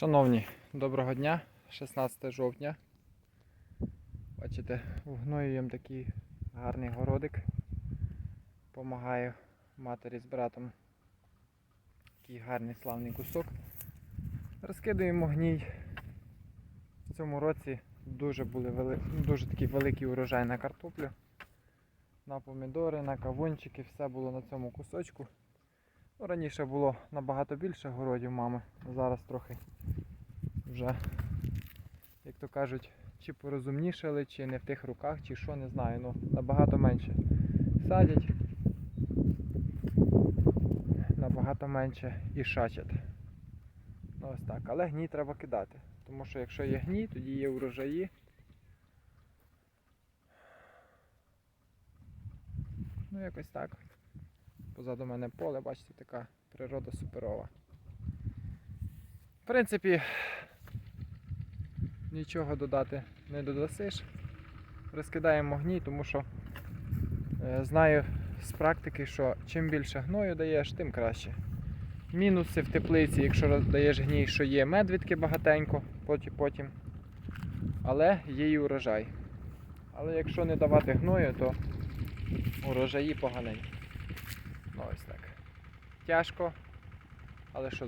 Шановні, доброго дня, 16 жовтня. Бачите, вгноюємо такий гарний городик. Помагаю матері з братом такий гарний славний кусок. Розкидаємо гній. В цьому році дуже, були вели... дуже такий великий урожай на картоплю, на помідори, на кавунчики, все було на цьому кусочку. Ну, раніше було набагато більше городів мами, зараз трохи вже, як то кажуть, чи порозумнішали, чи не в тих руках, чи що, не знаю. Ну, набагато менше садять, набагато менше і шачать. Ну ось так. Але гній треба кидати. Тому що якщо є гній, тоді є урожаї. Ну якось так. Позаду мене поле, бачите, така природа суперова. В принципі, нічого додати не додасиш. Розкидаємо гній, тому що е, знаю з практики, що чим більше гною даєш, тим краще. Мінуси в теплиці, якщо даєш гній, що є медвідки багатенько, потім, потім. Але є і урожай. Але якщо не давати гною, то урожаї поганенькі. Ну ось так. Тяжко, але що